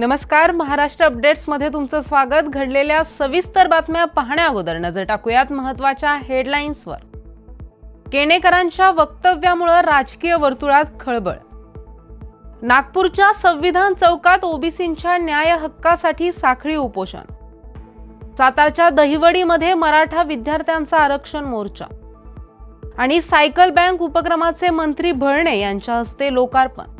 नमस्कार महाराष्ट्र अपडेट्समध्ये तुमचं स्वागत. घडलेल्या सविस्तर बातम्या पाहण्या अगोदर नजर टाकूयात महत्त्वाच्या हेडलाईन्सवर केणेकरांच्या वक्तव्यामुळं राजकीय वर्तुळात खळबळ. नागपूरच्या संविधान चौकात ओबीसींच्या न्याय हक्कासाठी साखळी उपोषण. सातारच्या दहिवडीमध्ये मराठा विद्यार्थ्यांचा आरक्षण मोर्चा. आणि सायकल बँक उपक्रमाचे मंत्री भरणे यांच्या हस्ते लोकार्पण.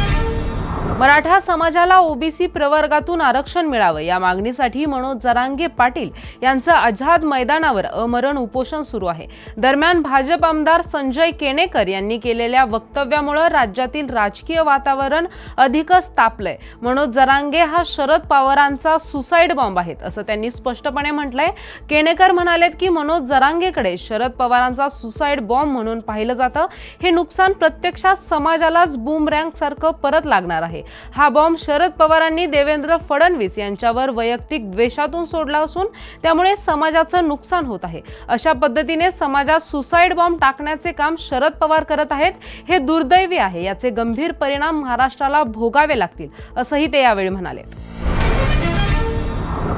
मराठा समाजाला ओबीसी प्रवर्गातून आरक्षण मिळावं या मागणीसाठी मनोज जरांगे पाटील यांचं आझाद मैदानावर अमरण उपोषण सुरू आहे. दरम्यान भाजप आमदार संजय केणेकर यांनी केलेल्या वक्तव्यामुळे राज्यातील राजकीय वातावरण अधिकच तापलंय. मनोज जरांगे हा शरद पवारांचा सुसाईड बॉम्ब आहेत असं त्यांनी स्पष्टपणे म्हटलंय. केणेकर म्हणालेत की मनोज जरांगेकडे शरद पवारांचा सुसाईड बॉम्ब म्हणून पाहिलं जातं. हे नुकसान प्रत्यक्षात समाजालाच बूमरँग सारखं परत लागणार आहे. हा बॉम्ब शरद पवारांनी देवेंद्र फडणवीस यांच्यावर वैयक्तिक द्वेषातून सोडला असून त्यामुळे समाजाचं नुकसान होत आहे. अशा पद्धतीने समाजात सुसाईड बॉम्ब टाकण्याचे काम शरद पवार करत आहेत हे दुर्दैवी आहे. याचे गंभीर परिणाम महाराष्ट्राला भोगावे लागतील असंही ते यावेळी म्हणाले.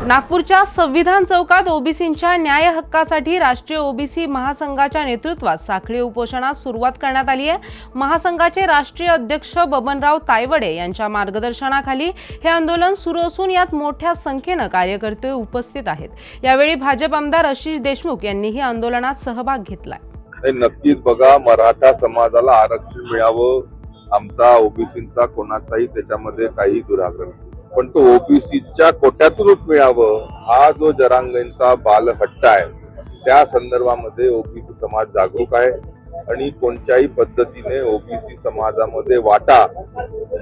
नागपूरच्या संविधान चौकात ओबीसींच्या न्याय हक्कासाठी राष्ट्रीय ओबीसी महासंघाच्या नेतृत्वात साखळी उपोषणास सुरुवात करण्यात आली आहे. महासंघाचे राष्ट्रीय अध्यक्ष बबनराव तायवडे यांच्या मार्गदर्शनाखाली हे आंदोलन सुरू असून यात मोठ्या संख्येनं कार्यकर्ते उपस्थित आहेत. यावेळी भाजप आमदार आशिष देशमुख यांनीही आंदोलनात सहभाग घेतलाय. नक्कीच बघा मराठा समाजाला आरक्षण मिळावं आमचा ओबीसींचा कोणाचाही त्याच्यामध्ये काही दुराग्रह नाही. पण तो ओबीसीच्या कोट्यातूनच मिळावं हा जो जरांगेंचा बालहट्ट आहे त्या संदर्भामध्ये ओबीसी समाज जागरूक आहे. आणि कोणत्याही पद्धतीने ओबीसी समाजामध्ये वाटा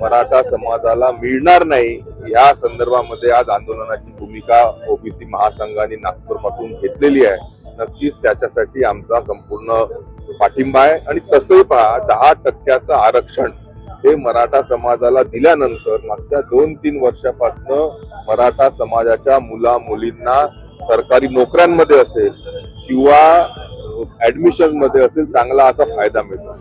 मराठा समाजाला मिळणार नाही या संदर्भामध्ये आज आंदोलनाची भूमिका ओबीसी महासंघाने नागपूरपासून घेतलेली आहे. नक्कीच त्याच्यासाठी आमचा संपूर्ण पाठिंबा आहे. आणि तसंही पहा दहा टक्क्याचं आरक्षण हे मराठा समाजाला दिल्यानंतर मागच्या दोन तीन वर्षापासून मराठा समाजाच्या मुला मुलींना सरकारी नोकऱ्यांमध्ये असेल किंवा ऍडमिशनमध्ये असेल चांगला असा फायदा मिळतो.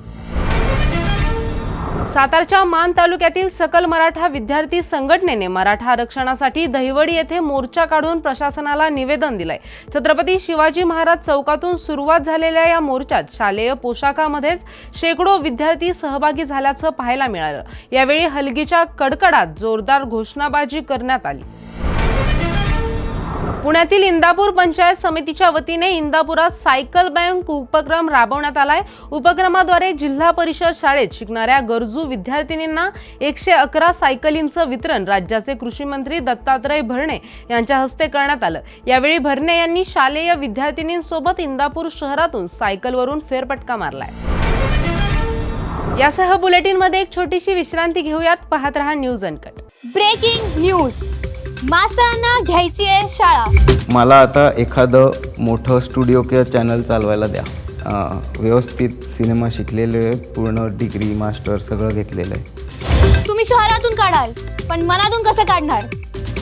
सातारच्या मान तालुक्यातील सकल मराठा विद्यार्थी संघटनेने मराठा आरक्षणासाठी दहिवडी येथे मोर्चा काढून प्रशासनाला निवेदन दिलंय. छत्रपती शिवाजी महाराज चौकातून सुरुवात झालेल्या या मोर्चात शालेय पोशाखामध्येच शेकडो विद्यार्थी सहभागी झाल्याचं पाहायला मिळालं. यावेळी हलगीच्या कडकडात जोरदार घोषणाबाजी करण्यात आली. पुण्यातील इंदापूर पंचायत समितीच्या वतीने इंदापुरात सायकल बँक उपक्रम राबवण्यात आलाय. उपक्रमाद्वारे जिल्हा परिषद शाळेत शिकणाऱ्या गरजू विद्यार्थिनींना एकशे अकरा सायकलींचं वितरण राज्याचे कृषी मंत्री दत्तात्रय भरणे यांच्या हस्ते करण्यात आलं. यावेळी भरणे यांनी शालेय विद्यार्थिनींसोबत इंदापूर शहरातून सायकलवरून फेरपटका मारलाय. यासह बुलेटिनमध्ये एक छोटीशी विश्रांती घेऊयात. पाहत रहा न्यूज अनकट. Breaking news. मास्तरांना घ्यायची आहे शाळा. मला आता एखादं मोठं स्टुडिओ किंवा चॅनल चालवायला द्या. अं, व्यवस्थित सिनेमा शिकलेले आहे, पूर्ण डिग्री मास्टर सगळं घेतलेलं आहे. तुम्ही शहरातून काढाल पण मनातून कसं काढणार?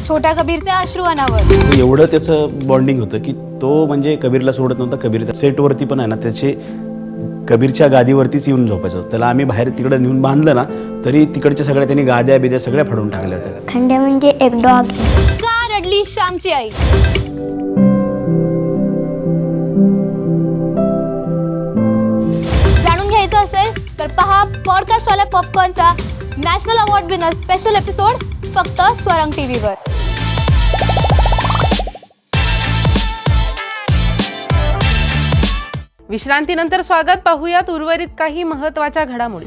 छोट्या कबीरचे अश्रू अनावर एवढं त्याचं बॉन्डिंग होतं की तो म्हणजे कबीरला सोडत नव्हता कबीर सेटवरती पण आहे ना त्याचे कबीरच्या गादीवरतीच येऊन झोपायचं. त्याला आम्ही बाहेर तिकडे नेऊन बांधलं ना तरी तिकडच्या सगळ्या त्यांनी गाद्या बिद्या सगळ्या फाडून टाकल्या होत्या. खंड्या म्हणजे एक डॉग. का रडली श्यामची आई? जाणून घ्यायचं असेल तर पहा पॉडकास्ट वाल्या पॉपकॉर्नचा national award winner special episode फक्त स्वरंग टीव्हीवर विश्रांतीनंतर स्वागत पाहूयात उर्वरित काही महत्त्वाच्या घडामोडी.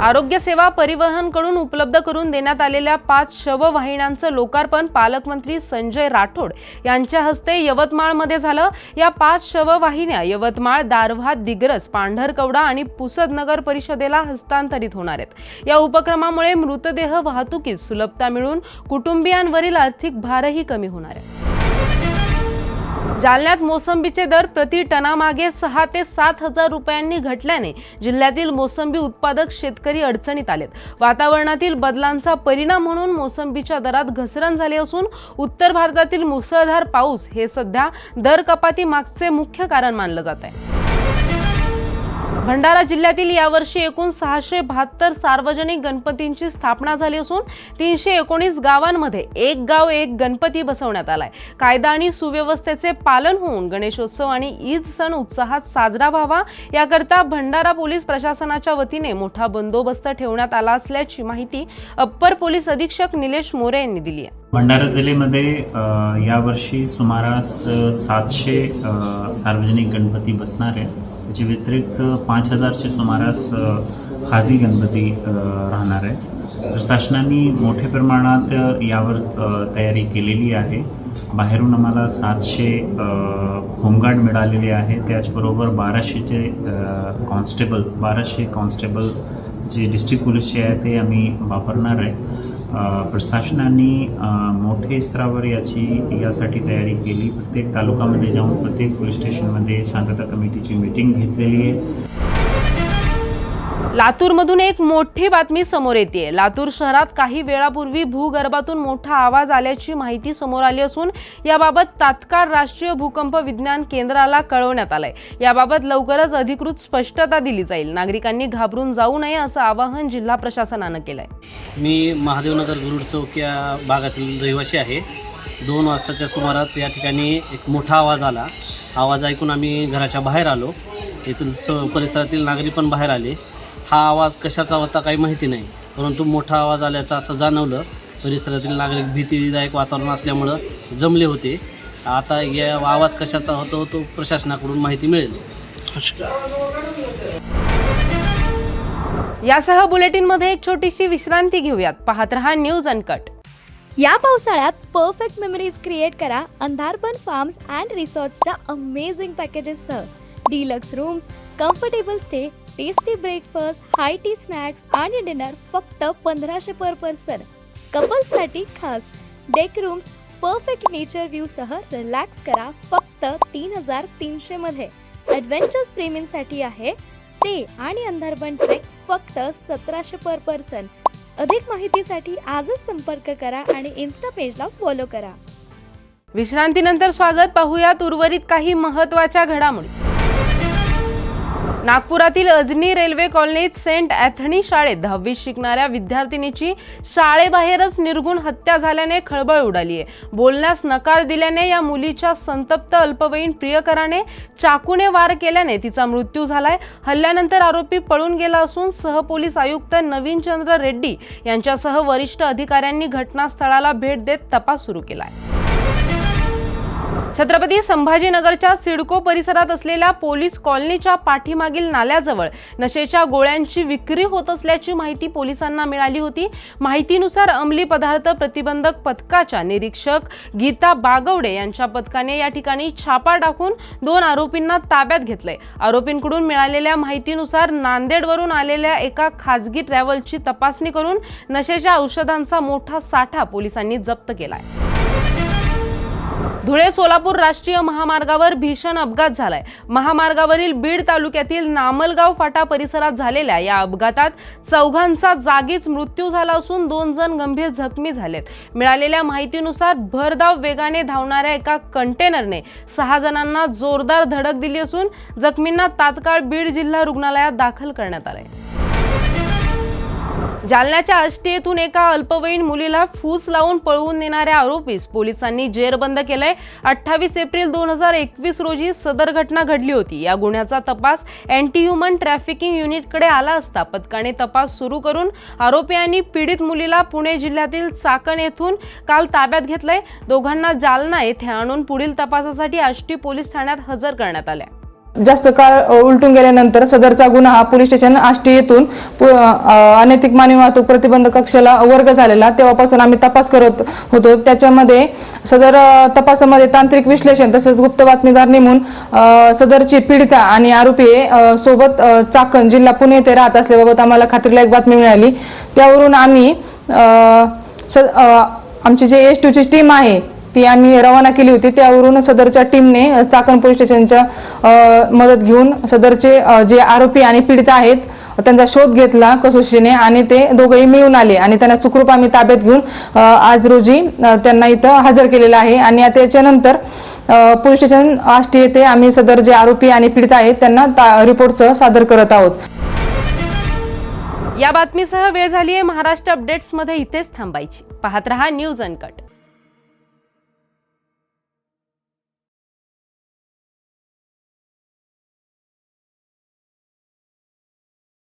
आरोग्य सेवा परिवहनकडून उपलब्ध करून देण्यात आलेल्या पाच शववाहिन्यांचं लोकार्पण पालकमंत्री संजय राठोड यांच्या हस्ते यवतमाळमध्ये झालं. या पाच शववाहिन्या यवतमाळ दारव्हा दिग्रस पांढरकवडा आणि पुसद नगर परिषदेला हस्तांतरित होणार आहेत. या उपक्रमामुळे मृतदेह वाहतुकीत सुलभता मिळून कुटुंबियांवरील आर्थिक भारही कमी होणार आहे. जालन्यात मोसंबीचे दर प्रति टनामागे सहा ते सात हजार रुपयांनी घटल्याने जिल्ह्यातील मोसंबी उत्पादक शेतकरी अडचणीत आलेत. वातावरणातील बदलांचा परिणाम म्हणून मोसंबीच्या दरात घसरण झाली असून उत्तर भारतातील मुसळधार पाऊस हे सध्या दर कपाती मागचे मुख्य कारण मानलं जात आहे. भंडारा जिल्ह्यातील यावर्षी एकूण सहाशे बहात्तर सार्वजनिक गणपतींची स्थापना झाली असून तीनशे एकोणीस गावांमध्ये एक गाव एक गणपती बसवण्यात आलाय. कायदा आणि सुव्यवस्थेचे पालन होऊन गणेशोत्सव आणि ईद सण उत्साहात साजरा व्हावा याकरता भंडारा पोलीस प्रशासनाच्या वतीने मोठा बंदोबस्त ठेवण्यात आला असल्याची माहिती अप्पर पोलीस अधीक्षक निलेश मोरे यांनी दिली आहे. भंडारा जिल्ह्यामध्ये यावर्षी सुमारास सातशे सार्वजनिक गणपती बसणार आहे त्याच्या व्यतिरिक्त पाच हजारचे सुमारास खाजगी गणपती राहणार आहे. तर शासनाने मोठ्या प्रमाणात यावर तयारी केलेली आहे. बाहेरून आम्हाला सातशे होमगार्ड मिळालेले आहे त्याचबरोबर बाराशेचे कॉन्स्टेबल बाराशे कॉन्स्टेबल जे डिस्ट्रिक्ट पोलीसचे आहे ते आम्ही वापरणार आहे. प्रशासनाने मोठे स्तरावर याची यासाठी तयारी केली. प्रत्येक तालुक्यामध्ये जाऊन प्रत्येक पोलीस स्टेशनमध्ये शांतता कमिटीची मीटिंग घेतलेली आहे. लातूरमधून एक मोठी बातमी समोर येते लातूर शहरात काही वेळापूर्वी भूगर्भातून मोठा आवाज आल्याची माहिती समोर आली असून याबाबत तात्काळ राष्ट्रीय भूकंप विज्ञान केंद्राला कळवण्यात आलंय. याबाबत लवकरच अधिकृत स्पष्टता दिली जाईल. नागरिकांनी घाबरून जाऊ नये असं आवाहन जिल्हा प्रशासनानं केलंय. मी महादेवनगर गुरुड चौक या भागातील रहिवासी आहे. दोन वाजताच्या सुमारात या ठिकाणी एक मोठा आवाज आला. आवाज ऐकून आम्ही घराच्या बाहेर आलो. येथील स परिसरातील नागरिक पण बाहेर आले. हा आवाज कशाचा होता काही माहिती नाही. परंतु मोठा आवाज आल्याचं असं जाणवलं. परिसरातील नागरिक भीतीदायक वातावरण असल्यामुळं जमले होते. आता या आवाज कशाचा होतो तो प्रशासनाकडून माहिती मिळेल. यासह बुलेटिनमध्ये एक छोटीशी विश्रांती घेऊयात. पाहत रहा न्यूज अनकट. या पावसाळ्यात परफेक्ट मेमरीज क्रिएट करा अंधारबन फार्म्स अँड रिसॉर्ट्सच्या amazing पॅकेजेससह deluxe rooms comfortable stay tasty breakfast high tea snacks आणि डिनर फक्त पंधराशे पर पर्सन कपल्ससाठी खास. डेक रूम्स परफेक्ट नेचर व्ह्यूसह रिलॅक्स करा फक्त तीन हजार तीनशेमध्ये ॲडव्हेंचर्स प्रेमींसाठी आहे. स्टे आणि अंधारबन ट्रेक फक्त सतराशे पर पर्सन अधिक माहितीसाठी आजच संपर्क करा आणि इन्स्टा पेजला फॉलो करा. विश्रांतीनंतर स्वागत. पाहूयात उर्वरित काही महत्त्वाच्या घडामोडी. नागपुरातील अजनी रेल्वे कॉलनीत सेंट अँथनी शाळेत दहावीत शिकणाऱ्या विद्यार्थिनीची शाळेबाहेरच निर्गुण हत्या झाल्याने खळबळ उडाली आहे. बोलण्यास नकार दिल्याने या मुलीच्या संतप्त अल्पवयीन प्रियकराने चाकूने वार केल्याने तिचा मृत्यू झालाय. हल्ल्यानंतर आरोपी पळून गेला असून सहपोलीस आयुक्त नवीन चंद्र रेड्डी यांच्यासह वरिष्ठ अधिकाऱ्यांनी घटनास्थळाला भेट देत तपास सुरू केला आहे छत्रपती संभाजीनगरच्या सिडको परिसरात असलेल्या पोलीस कॉलनीच्या पाठीमागील नाल्याजवळ नशेच्या गोळ्यांची विक्री होत असल्याची माहिती पोलिसांना मिळाली होती. माहितीनुसार अंमली पदार्थ प्रतिबंधक पथकाच्या निरीक्षक गीता बागवडे यांच्या पथकाने या ठिकाणी छापा टाकून दोन आरोपींना ताब्यात घेतलंय. आरोपींकडून मिळालेल्या माहितीनुसार नांदेडवरून आलेल्या एका खाजगी ट्रॅव्हलची तपासणी करून नशेच्या औषधांचा मोठा साठा पोलिसांनी जप्त केलाय. धुळे सोलापूर राष्ट्रीय महामार्गावर भीषण अपघात झालाय. महामार्गावरील बीड तालुक्यातील नामलगाव फाटा परिसरात झालेल्या या अपघातात चौघांचा जागीच मृत्यू झाला असून दोन जण गंभीर जखमी झालेत. मिळालेल्या माहितीनुसार भरधाव वेगाने धावणाऱ्या एका कंटेनरने सहा जणांना जोरदार धडक दिली असून जखमींना तात्काळ बीड जिल्हा रुग्णालयात दाखल करण्यात आलंय. जालन्याच्या आष्टी येथून एका अल्पवयीन मुलीला फूस लावून पळवून नेणाऱ्या आरोपीस पोलिसांनी जेरबंद केलंय. अठ्ठावीस एप्रिल दोन हजार एकवीस रोजी सदर घटना घडली होती. या गुन्ह्याचा तपास अँटी ह्युमन ट्रॅफिकिंग युनिटकडे आला असता पथकाने तपास सुरू करून आरोपीयांनी पीडित मुलीला पुणे जिल्ह्यातील चाकण येथून काल ताब्यात घेतलंय. दोघांना जालना येथे आणून पुढील तपासासाठी आष्टी पोलीस ठाण्यात हजर करण्यात आल्या. जास्त काळ उलटून गेल्यानंतर सदरचा गुन्हा हा पोलीस स्टेशन आष्टी येथून पु- अनैतिक मानवी वाहतूक प्रतिबंध कक्षाला वर्ग झालेला. तेव्हापासून आम्ही तपास करत होतो. त्याच्यामध्ये सदर तपासामध्ये तांत्रिक विश्लेषण तसेच गुप्त बातमीदार नेमून सदरची पीडिता आणि आरोपी सोबत चाकण जिल्हा पुणे येथे राहत असल्याबाबत आम्हाला खात्रीलायक बातमी मिळाली. त्यावरून आम्ही स- आमची जे एस टीची टीम आहे ती आम्ही रवाना केली होती. त्यावरून सदरच्या टीमने चाकण पोलीस स्टेशनच्या मदत घेऊन सदरचे जे आरोपी आणि पीडित आहेत त्यांचा शोध घेतला कसोशीने आणि ते दोघंही मिळून आले आणि त्यांना सुखरूप आम्ही ताब्यात घेऊन आज रोजी त्यांना इथं हजर केलेलं आहे. आणि त्याच्यानंतर पोलीस स्टेशन आष्टी येथे आम्ही सदर जे आरोपी आणि पीडित आहेत त्यांना रिपोर्टसह सादर करत आहोत. या बातमीसह वेळ झाली आहे महाराष्ट्र अपडेट्समध्ये इथेच थांबायची. पाहत रहा न्यूज अनकट